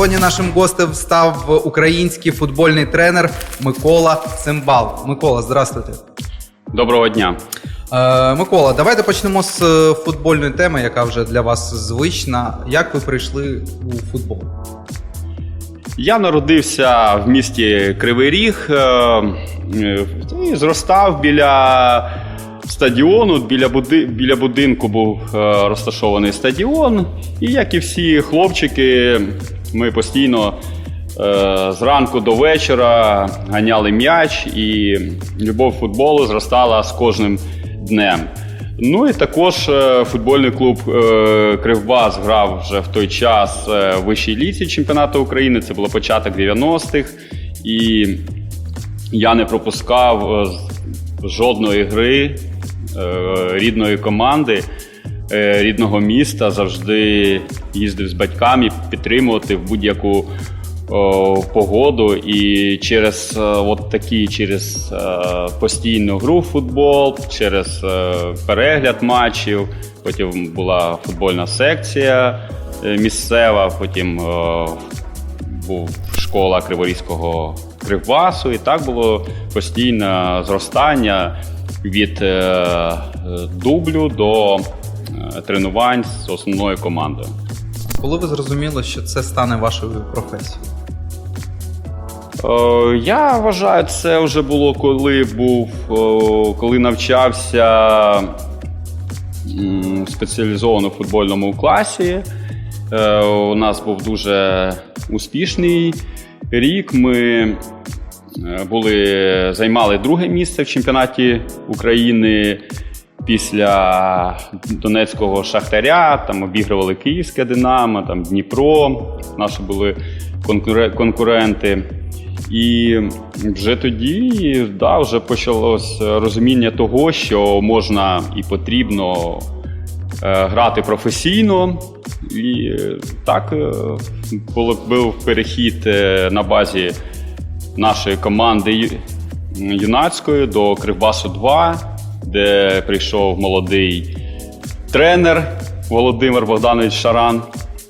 Сьогодні нашим гостем став український футбольний тренер Микола Цимбал. Микола, здравствуйте. Доброго дня. Е, Микола, давайте почнемо з е, футбольної теми, яка вже для вас звична. Як ви прийшли у футбол? Я народився в місті Кривий Ріг е, і зростав біля стадіону. Біля, буди, біля будинку був розташований стадіон. І як і всі хлопчики, ми постійно е, зранку до вечора ганяли м'яч, і любов футболу зростала з кожним днем. Ну і також е, футбольний клуб е, Кривбас грав вже в той час в вищій ліці чемпіонату України. Це було початок 90-х. І я не пропускав жодної гри рідної команди, рідного міста. Завжди їздив з батьками підтримувати в будь-яку погоду. І через е, от такі, через е, постійну гру в футбол, через е, перегляд матчів. Потім була футбольна секція е, місцева, потім е, був школа Криворізького кривбасу, і так було постійне зростання від е, е, дублю до е, тренувань з основною командою. Коли ви зрозуміли, що це стане вашою професією? Е, Я вважаю, це вже було коли був, е, коли навчався в спеціалізованому футбольному класі. Е, У нас був дуже успішний рік. Ми е, були, займали друге місце в чемпіонаті України. Після Донецького Шахтаря там обігрували Київське Динамо, там Дніпро. Наші були конкуренти. І вже тоді да, вже почалось розуміння того, що можна і потрібно е, грати професійно. І так е, був перехід е, на базі нашої команди юнацької до Кривбасу 2, де прийшов молодий тренер Володимир Богданович Шаран.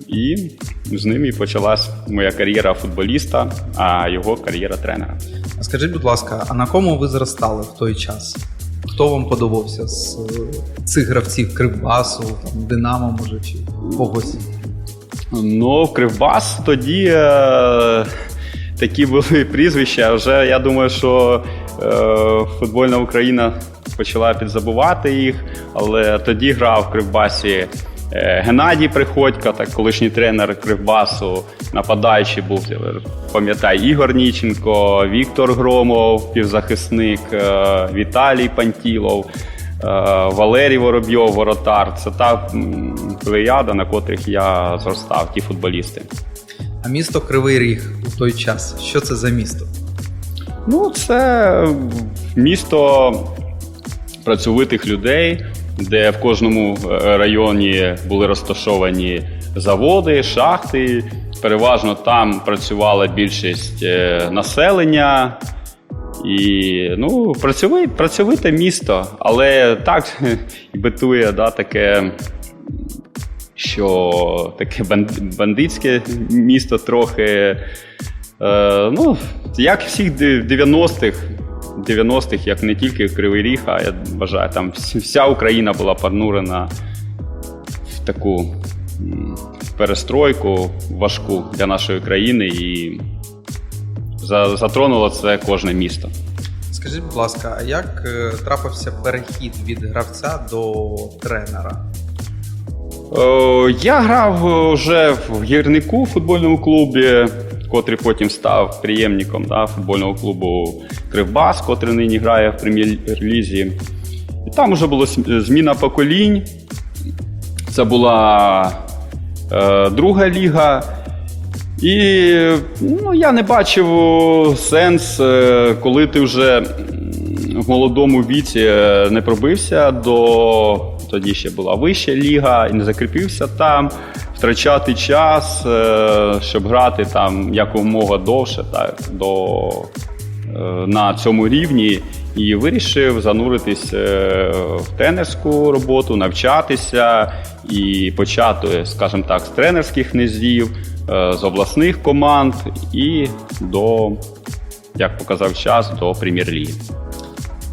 І з ним і почалась моя кар'єра футболіста, а його кар'єра тренера. А скажіть, будь ласка, а на кому ви зростали в той час? Хто вам подобався з е, цих гравців Кривбасу, там, Динамо, може, чи когось? Ну, Кривбас тоді е, такі були прізвища. Вже я думаю, що е, футбольна Україна почала підзабувати їх, але тоді грав в Кривбасі. е, Геннадій Приходько, так колишній тренер Кривбасу, нападаючий був, пам'ятаю, Ігор Ніченко, Віктор Громов, півзахисник, е, Віталій Пантілов, е, Валерій Воробйов, воротар. Це та плеяда, на котрих я зростав, ті футболісти. А місто Кривий Ріг у той час. Що це за місто? Ну, це місто працьовитих людей, де в кожному е, районі були розташовані заводи, шахти. Переважно там працювала більшість е, населення. І ну, працьовий, працьовите місто, але так і битує да, таке, що таке бан- бандитське місто трохи. Е, ну, як всіх 90-х, 90-х, як не тільки Кривий Ріг, а я вважаю, там вся Україна була понурена в таку перестройку важку для нашої країни і за- затронуло це кожне місто. Скажіть, будь ласка, а як е, трапився перехід від гравця до тренера? Е, Я грав вже в гірнику в футбольному клубі, котрий потім став приємником да, футбольного клубу Кривбас, котрий нині грає в прем'єр-лізі. І там вже була зміна поколінь. Це була е, друга ліга. І ну, я не бачив сенс, е, коли ти вже в молодому віці е, не пробився до тоді ще була вища ліга і не закріпився там, втрачати час, е, щоб грати там якомога довше, так, до, е, на цьому рівні. І вирішив зануритись е, в тренерську роботу, навчатися і почати, скажімо так, з тренерських низів, з обласних команд і до, як показав час, до прем'єр-ліги.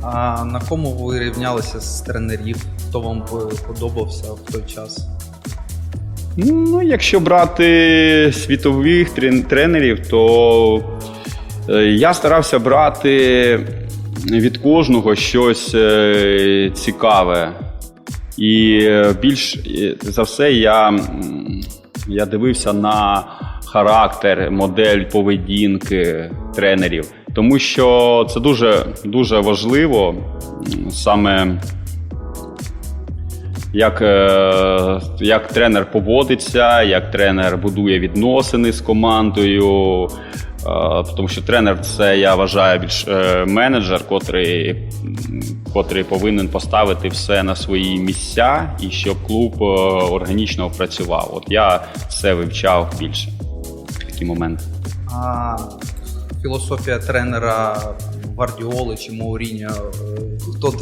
А на кому ви рівнялися з тренерів? Хто вам подобався в той час? Ну, якщо брати світових тренерів, то е, я старався брати від кожного щось е, цікаве. І е, більш за все я, я дивився на характер, модель поведінки тренерів, тому що це дуже, дуже важливо саме як, е, як тренер поводиться, як тренер будує відносини з командою. Е, Тому що тренер це я вважаю більш е, менеджер, котрий, котрий повинен поставити все на свої місця і щоб клуб органічно працював. От я це вивчав більше в такі моменти. Філософія тренера Гвардіоли чи Мауріньо, е, хто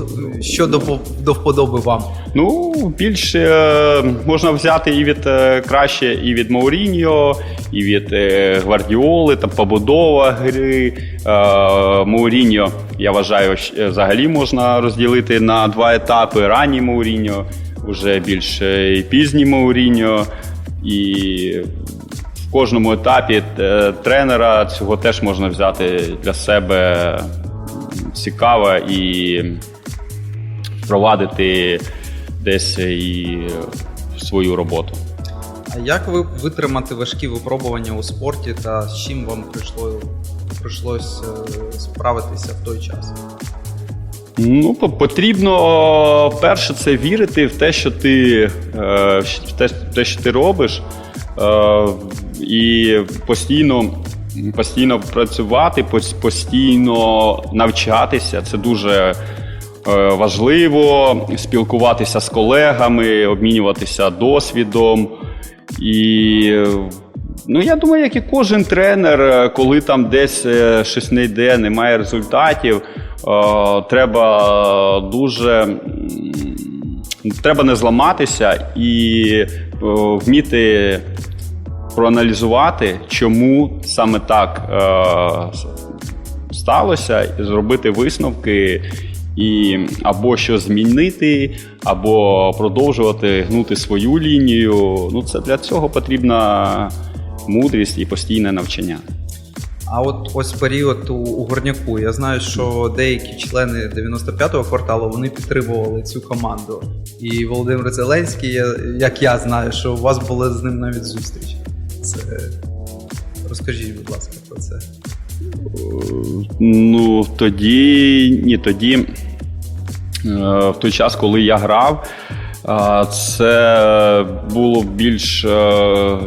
що до, до вподоби вам? Ну, більше е, можна взяти і від е, краще і від Мауріньо, і від е, Гвардіоли, там побудова гри. Е, Мауріньо, я вважаю, е, взагалі можна розділити на два етапи: ранній Мауріньо, вже більш е, пізній Мауріньо. І кожному етапі е, тренера цього теж можна взяти для себе цікаве і впровадити десь і в свою роботу. А як ви витримати важкі випробування у спорті та з чим вам прийшло, прийшлось е, справитися в той час? Ну, потрібно перше це вірити в те, що ти, е, в те, що ти робиш, і постійно, постійно працювати, постійно навчатися. Це дуже е, важливо. Спілкуватися з колегами, обмінюватися досвідом. І ну, я думаю, як і кожен тренер, е, коли там десь е, щось не йде, немає результатів, треба дуже треба не зламатися і вміти проаналізувати, чому саме так е, сталося, і зробити висновки. І або що змінити, або продовжувати гнути свою лінію. Ну, це для цього потрібна мудрість і постійне навчання. А от ось період у, у горняку. Я знаю, що деякі члени 95-го кварталу вони підтримували цю команду. І Володимир Зеленський, як я знаю, що у вас були з ним навіть зустрічі. Це розкажіть, будь ласка, про це. Ну, тоді ні, тоді, е, в той час, коли я грав, е, це було більш. е,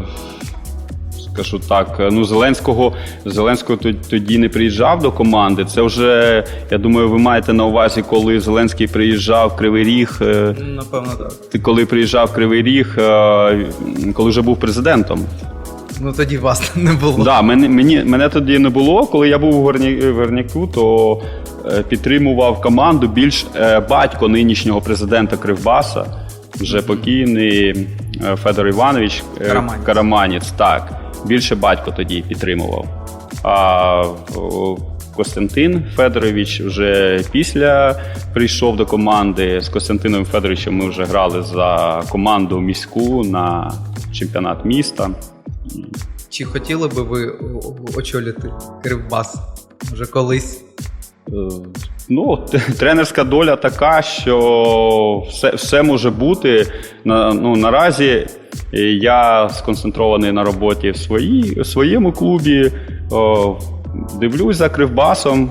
Скажу так, ну Зеленського Зеленського тоді не приїжджав до команди. Це вже, я думаю, ви маєте на увазі, коли Зеленський приїжджав в Кривий Ріг. е, Напевно, так. Коли приїжджав в Кривий Ріг, е, коли вже був президентом. Ну тоді вас не було. Да, мене, мені, мене тоді не було. Коли я був у Горні- Горняку, то е, підтримував команду більш е, батько нинішнього президента Кривбаса, вже покійний е, Федор Іванович е, Караманець. Караманець. Так, більше батько тоді підтримував. А Костянтин Федорович вже після прийшов до команди. З Костянтином Федоровичем ми вже грали за команду міську на чемпіонат міста. Чи хотіли би ви очолити Кривбас вже колись? Е, Ну, тренерська доля така, що все, все може бути. На, ну, наразі е, я сконцентрований на роботі в, своїй, в своєму клубі. О, дивлюсь за кривбасом,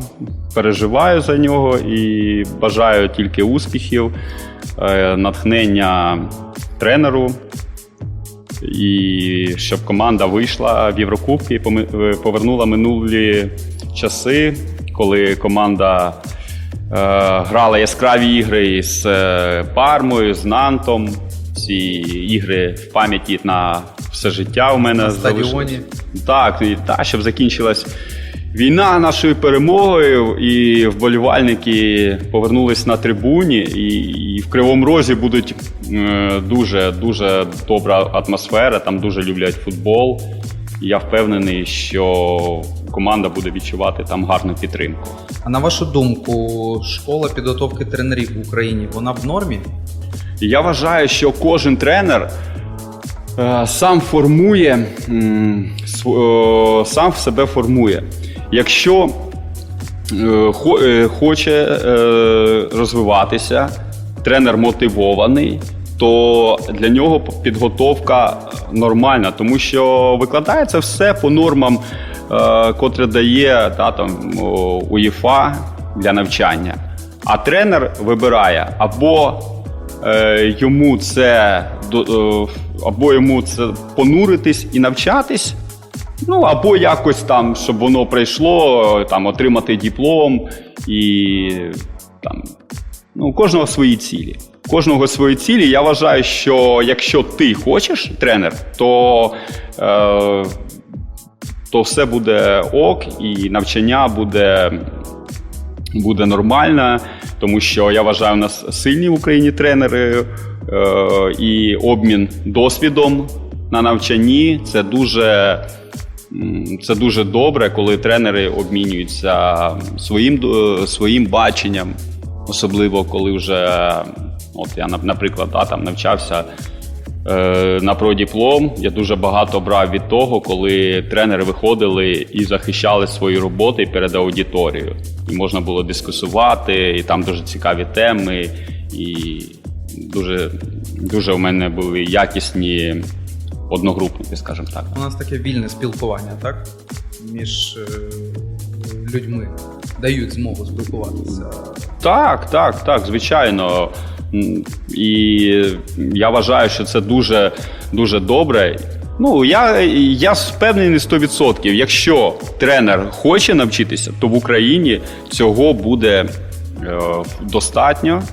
переживаю за нього і бажаю тільки успіхів, е, натхнення тренеру. І щоб команда вийшла в Єврокубки і е, повернула минулі часи, коли команда е, грала яскраві ігри з е, Пармою, з Нантом. Ці ігри в пам'яті на все життя у мене На стадіоні. Так, і та, щоб закінчилась війна нашою перемогою, і вболівальники повернулись на трибуні, і, і в Кривому Розі будуть е, дуже дуже добра атмосфера. Там дуже люблять футбол. І я впевнений, що команда буде відчувати там гарну підтримку. А на вашу думку, школа підготовки тренерів в Україні вона в нормі? Я вважаю, що кожен тренер е, сам формує, сам в себе формує. Якщо е, е, хоче е, розвиватися, тренер мотивований, то для нього підготовка нормальна, тому що викладається все по нормам, е, котре дає та, там, УЄФА для навчання. А тренер вибирає або е, йому це е, або йому це понуритись і навчатись. Ну, або якось там, щоб воно прийшло, там, отримати диплом і там, ну, кожного свої цілі. Кожного свої цілі. Я вважаю, що якщо ти хочеш тренер, то, е, то все буде ок, і навчання буде, буде нормально, тому що я вважаю, у нас сильні в Україні тренери е, і обмін досвідом на навчанні це дуже. Це дуже добре, коли тренери обмінюються своїм, е, своїм баченням, особливо коли вже, от я, нап- наприклад, да, там навчався е, на продіплом. Я дуже багато брав від того, коли тренери виходили і захищали свої роботи перед аудиторією. І можна було дискусувати, і там дуже цікаві теми, і дуже, дуже у мене були якісні одногрупники, скажімо так. У нас таке вільне спілкування, так? Між е, людьми дають змогу спілкуватися. Так, так, так, звичайно. І я вважаю, що це дуже, дуже добре. Ну, я, я впевнений 100%. Якщо тренер хоче навчитися, то в Україні цього буде е, достатньо.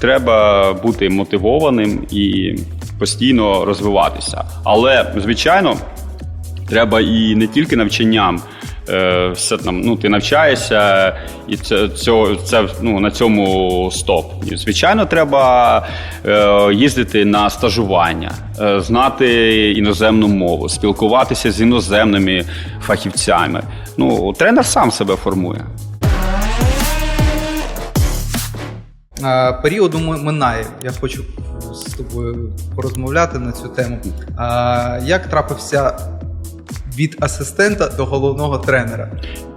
Треба бути мотивованим і постійно розвиватися. Але, звичайно, треба і не тільки навчанням. Е, все там, ну, ти навчаєшся, і це, цього, це ну, на цьому стоп. І, звичайно, треба е, їздити на стажування, е, знати іноземну мову, спілкуватися з іноземними фахівцями. Ну, тренер сам себе формує. А, періоду минає. Я хочу з тобою порозмовляти на цю тему. А, як трапився від асистента до головного тренера?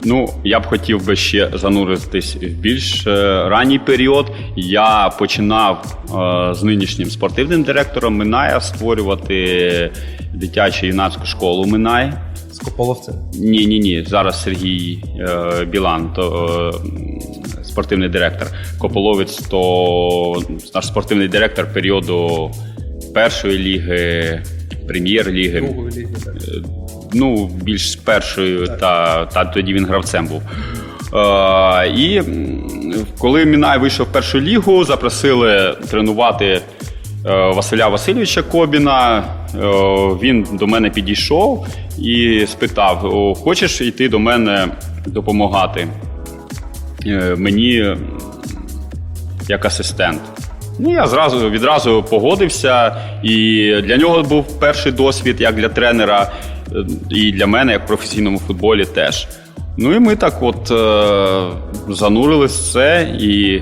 Ну, я б хотів би ще зануритись в більш е, ранній період. Я починав е, з нинішнім спортивним директором Миная створювати дитячу юнацьку школу Минай. З Кополовцем. Ні, ні, ні. Зараз Сергій е, Білан, то е, спортивний директор. Кополовець, то наш спортивний директор періоду першої ліги, прем'єр-ліги. Другої ліги. так. Ну, більш з першою, та, та тоді він гравцем був. Е, і коли Мінай вийшов в першу лігу, запросили тренувати е, Василя Васильовича Кобіна. Е, він до мене підійшов і спитав: хочеш йти до мене допомагати е, мені як асистент? Ну, я зразу відразу погодився, і для нього був перший досвід як для тренера, е, і для мене, як в професійному футболі, теж. Ну і ми так от е, занурились в це, і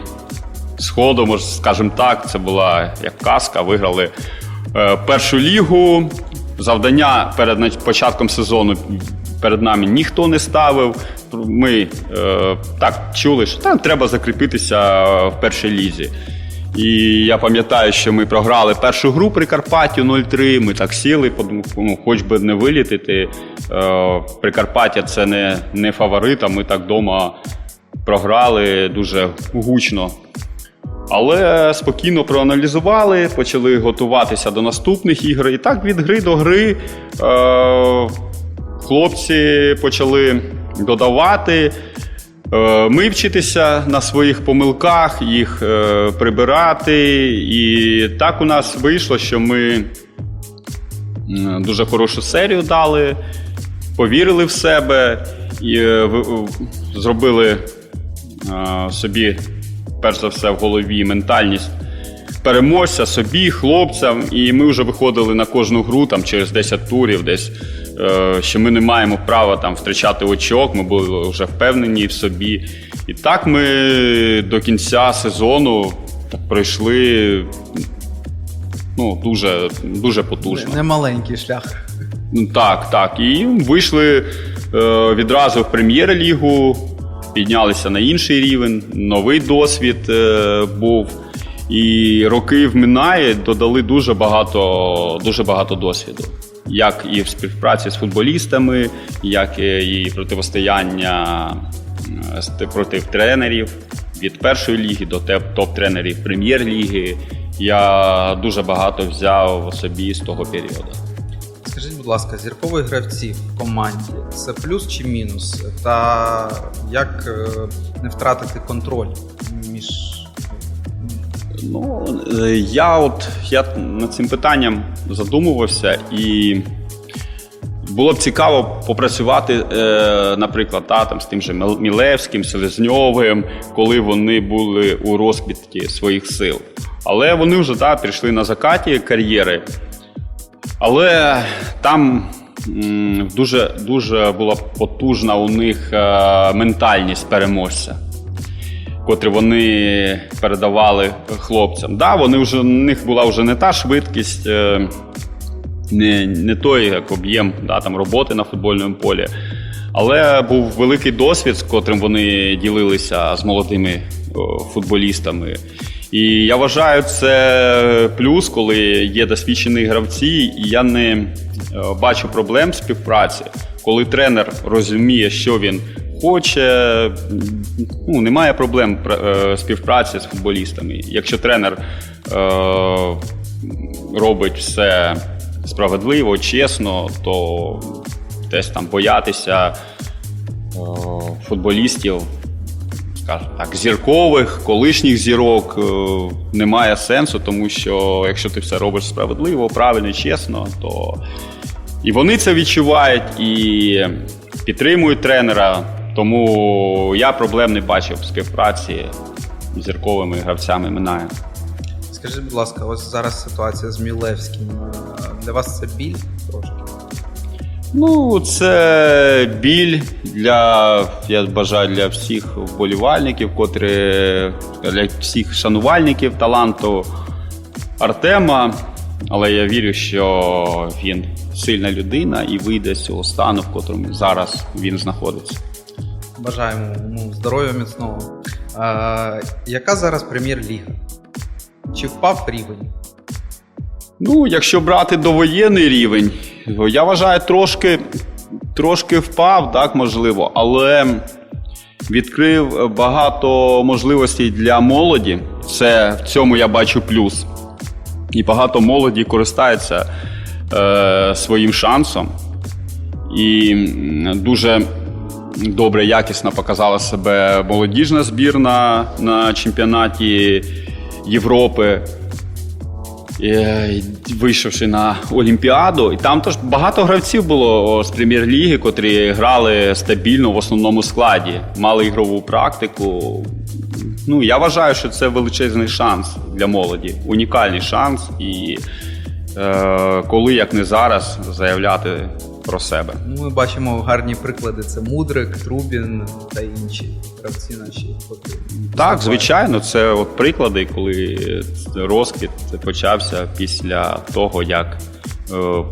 сходу, може, скажімо так, це була як казка. Виграли е, першу лігу. Завдання перед початком сезону перед нами ніхто не ставив. Ми е, так чули, що там треба закріпитися в першій лізі. І я пам'ятаю, що ми програли першу гру при Карпаттю 0-3. Ми так сіли, ну, хоч би не вилітити. Е, Прикарпаття це не, не фаворит, а ми так вдома програли дуже гучно. Але спокійно проаналізували, почали готуватися до наступних ігор. І так від гри до гри е, хлопці почали додавати. Е, Ми вчитися на своїх помилках, їх е, прибирати. І так у нас вийшло, що ми дуже хорошу серію дали, повірили в себе і е, зробили собі, перш за все, в голові ментальність переможця собі, хлопцям, і ми вже виходили на кожну гру там через 10 турів, десь е, що ми не маємо права там втрачати очок. Ми були вже впевнені в собі. І так ми до кінця сезону так пройшли ну, дуже, дуже потужно. Немаленький шлях. Ну, Так, так. І вийшли е, відразу в прем'єр-лігу, піднялися на інший рівень, новий досвід е, був. І роки вминає, додали дуже багато, дуже багато досвіду. Як і в співпраці з футболістами, як і противостояння е, проти тренерів від першої ліги до топ-тренерів прем'єр-ліги. Я дуже багато взяв собі з того періоду. Скажіть, будь ласка, зіркові гравці в команді це плюс чи мінус? Та як е, не втратити контроль між Ну, е, я от я над цим питанням задумувався, і було б цікаво попрацювати, е, наприклад, та, там, з тим же Мілевським, Селезньовим, коли вони були у розквіті своїх сил. Але вони вже та, пішли на закаті кар'єри. Але там дуже, дуже була потужна у них е, ментальність переможця котрі вони передавали хлопцям. Да, вони вже у них була вже не та швидкість, е, не, не той як об'єм да, там, роботи на футбольному полі. Але був великий досвід, з котрим вони ділилися з молодими футболістами. І я вважаю, це плюс, коли є досвідчені гравці, і я не е, бачу проблем співпраці, коли тренер розуміє, що він хоче. Ну, немає проблем е, співпраці з футболістами. Якщо тренер е, робить все справедливо, чесно, то десь там боятися е, футболістів, скажімо так, зіркових, колишніх зірок е, немає сенсу, тому що якщо ти все робиш справедливо, правильно чесно, то і вони це відчувають і підтримують тренера. Тому я проблем не бачив в співпраці з зірковими гравцями минає. Скажіть, будь ласка, ось зараз ситуація з Мілевським. Для вас це біль трошки? Ну, це біль для, я бажаю для всіх вболівальників, котрі для всіх шанувальників таланту Артема. Але я вірю, що він сильна людина і вийде з цього стану, в котрому зараз він знаходиться. Бажаємо йому здоров'я міцного. Е, яка зараз прем'єр-ліга? Чи впав рівень? Ну, якщо брати довоєнний рівень, я вважаю, трошки, трошки впав, так, можливо, але відкрив багато можливостей для молоді. Це в цьому я бачу плюс. І багато молоді користається е, своїм шансом. І дуже добре, якісно показала себе молодіжна збірна на чемпіонаті Європи. Е, вийшовши на Олімпіаду, і там теж багато гравців було з прем'єр-ліги, котрі грали стабільно в основному складі, мали ігрову практику. Ну, я вважаю, що це величезний шанс для молоді, унікальний шанс. І е, коли, як не зараз, заявляти про себе. Ну, ми бачимо гарні приклади: це Мудрик, Трубін та інші гравці наші. Так, звичайно, це от приклади, коли розквіт почався після того, як е,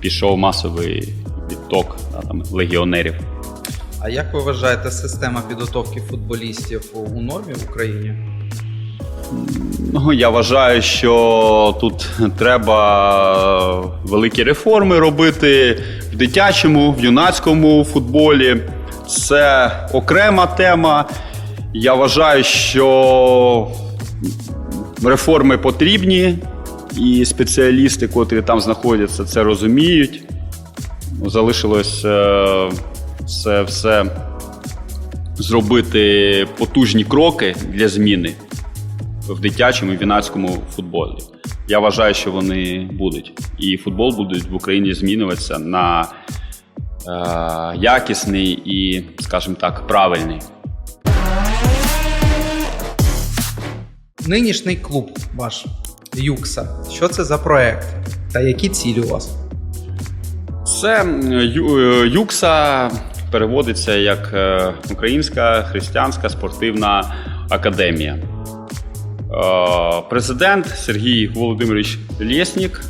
пішов масовий відток да, там, легіонерів. А як ви вважаєте, система підготовки футболістів у нормі в Україні? Ну, я вважаю, що тут треба великі реформи робити в дитячому, в юнацькому футболі. Це окрема тема. Я вважаю, що реформи потрібні, і спеціалісти, котрі там знаходяться, це розуміють. Залишилось е, це все зробити потужні кроки для зміни в дитячому і юнацькому футболі. Я вважаю, що вони будуть. І футбол буде в Україні змінюватися на е, якісний і, скажімо так, правильний. Нинішній клуб ваш Юкса. Що це за проект? Та які цілі у вас? Це Ю- е, Юкса переводиться як е, Українська християнська спортивна академія. Е, Президент Сергій Володимирович Лєснік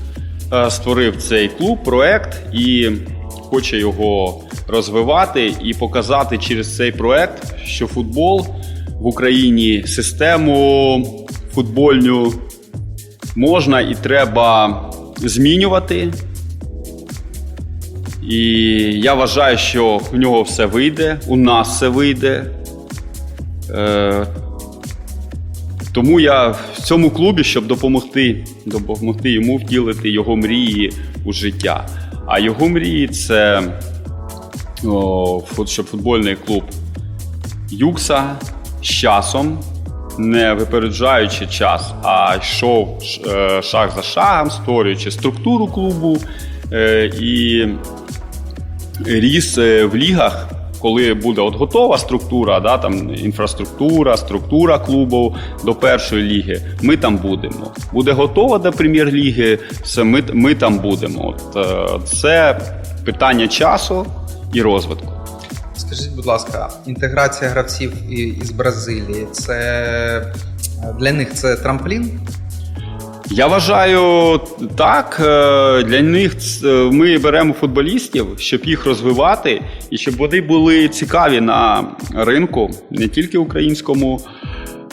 е, створив цей клуб, проект і хоче його розвивати і показати через цей проект, що футбол в Україні систему футбольну можна і треба змінювати. І я вважаю, що в нього все вийде, у нас все вийде. Тому я в цьому клубі, щоб допомогти, допомогти йому втілити його мрії у життя. А його мрії це о, щоб футбольний клуб Юкса з часом, не випереджаючи час, а йшов е, шаг за шагом, створюючи структуру клубу е, і ріс е, в лігах. Коли буде от готова структура, да, там інфраструктура, структура клубу до першої ліги, ми там будемо. Буде готова до прем'єр-ліги, все ми, ми там будемо. От, е, це питання часу і розвитку. Скажіть, будь ласка, інтеграція гравців із Бразилії це е, для них це трамплін? Я вважаю так. е, Для них е, ми беремо футболістів, щоб їх розвивати і щоб вони були цікаві на ринку, не тільки українському.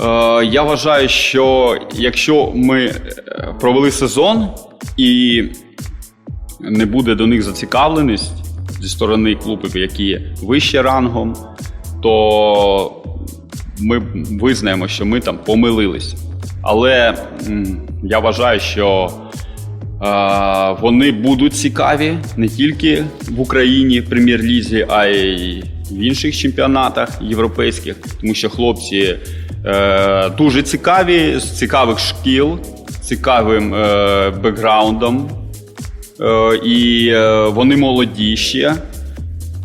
Е, Я вважаю, що якщо ми провели сезон і не буде до них зацікавленість зі сторони клубів, які вище рангом, то ми визнаємо, що ми там помилились. Але я вважаю, що вони будуть цікаві не тільки в Україні в прем'єр-лізі, а й в інших чемпіонатах європейських, тому що хлопці е, дуже цікаві, з цікавих шкіл, цікавим е, бекграундом. Е, і вони молоді ще,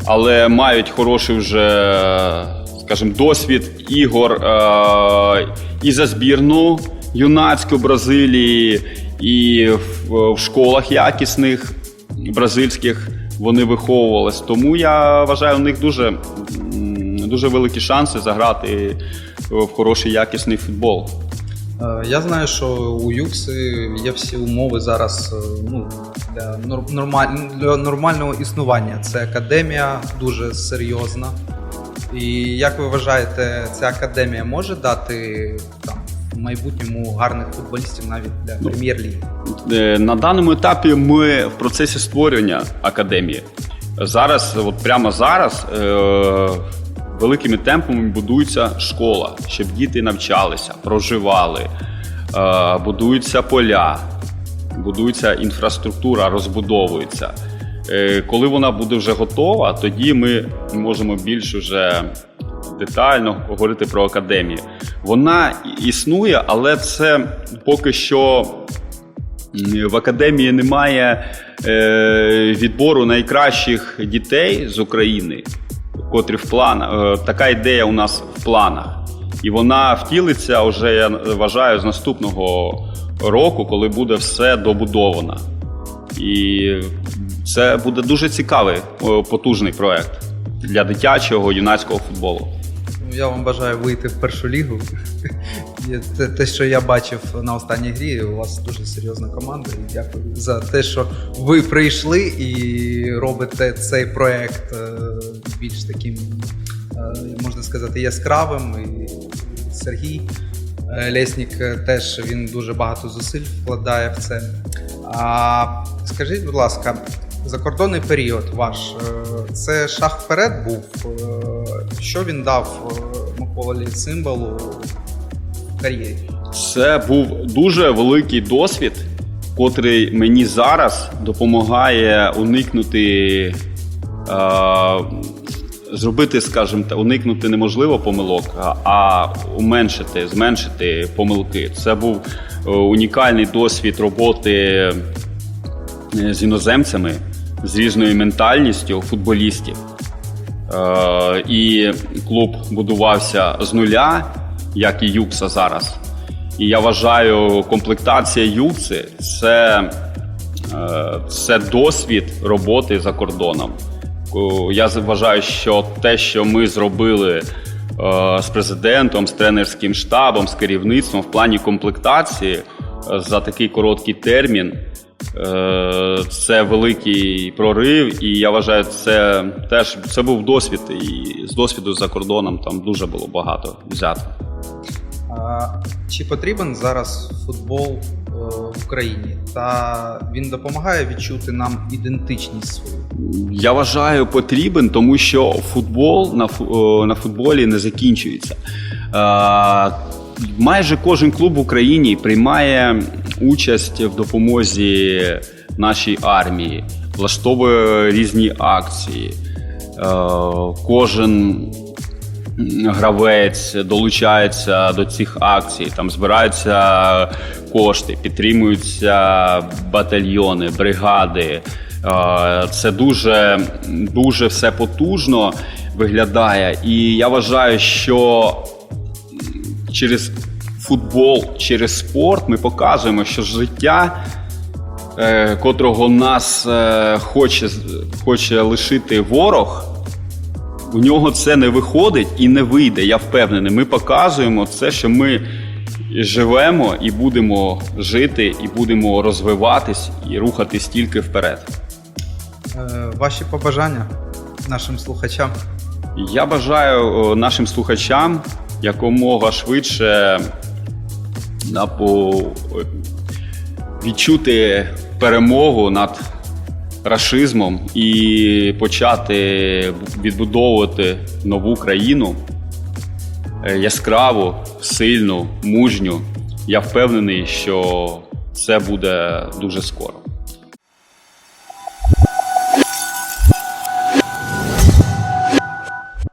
але мають хороший вже, скажімо, досвід ігор е, і за збірну юнацьку Бразилії, і в, в школах якісних бразильських вони виховувались. Тому я вважаю, у них дуже, дуже великі шанси заграти в хороший якісний футбол. Е, Я знаю, що у Юкси є всі умови зараз е, ну, для, нор- для нормального існування. Це академія дуже серйозна. І як ви вважаєте, ця академія може дати там, в майбутньому гарних футболістів навіть для Ну, прем'єр-ліги? Е, На даному етапі ми в процесі створювання академії. Зараз, от прямо зараз, е, великими темпами будується школа, щоб діти навчалися, проживали, е, будуються поля, будується інфраструктура, розбудовується. Е, Коли вона буде вже готова, тоді ми можемо більш вже детально говорити про академію. Вона існує, але це поки що в академії немає е, відбору найкращих дітей з України, котрі в планах. Е, така ідея у нас в планах. І вона втілиться вже, я вважаю, з наступного року, коли буде все добудовано. І це буде дуже цікавий, е, потужний проект для дитячого юнацького футболу. Ну, Я вам бажаю вийти в першу лігу. Те, те, що я бачив на останній грі, у вас дуже серйозна команда. І дякую за те, що ви прийшли і робите цей проект е, більш таким, е, можна сказати, яскравим. І Сергій Лєснік е, теж він дуже багато зусиль вкладає в це. А скажіть, будь ласка, закордонний період ваш е, це шаг вперед був. Е, Що він дав е, Миколі Цимбалу в кар'єрі? Це був дуже великий досвід, котрий мені зараз допомагає уникнути, е, зробити, скажімо, уникнути неможливо помилок, а- уменшити, зменшити помилки. Це був е, унікальний досвід роботи е, з іноземцями, з різною ментальністю футболістів. Е, і клуб будувався з нуля, як і Юкса зараз. І я вважаю, комплектація ЮЦИ це, це досвід роботи за кордоном. Я вважаю, що те, що ми зробили е, з президентом, з тренерським штабом, з керівництвом в плані комплектації е, за такий короткий термін, е, це великий прорив. І я вважаю, це теж це був досвід. І з досвіду за кордоном там дуже було багато взято. Чи потрібен зараз футбол в Україні? Та він допомагає відчути нам ідентичність свою. Я вважаю, потрібен, тому що футбол на, на футболі не закінчується. Майже кожен клуб в Україні приймає участь в допомозі нашій армії, влаштовує різні акції. Е, Кожен гравець долучається до цих акцій, там збираються кошти, підтримуються батальйони, бригади. Е, Це дуже, дуже все потужно виглядає. І я вважаю, що через футбол, через спорт ми показуємо, що життя, е, котрого нас е, хоче, хоче лишити ворог, у нього це не виходить і не вийде. Я впевнений. Ми показуємо це, що ми живемо і будемо жити, і будемо розвиватись і рухатись тільки вперед. Е, Ваші побажання нашим слухачам. Я бажаю нашим слухачам якомога швидше відчути перемогу над рашизмом і почати відбудовувати нову країну е, яскраву, сильну, мужню. Я впевнений, що це буде дуже скоро.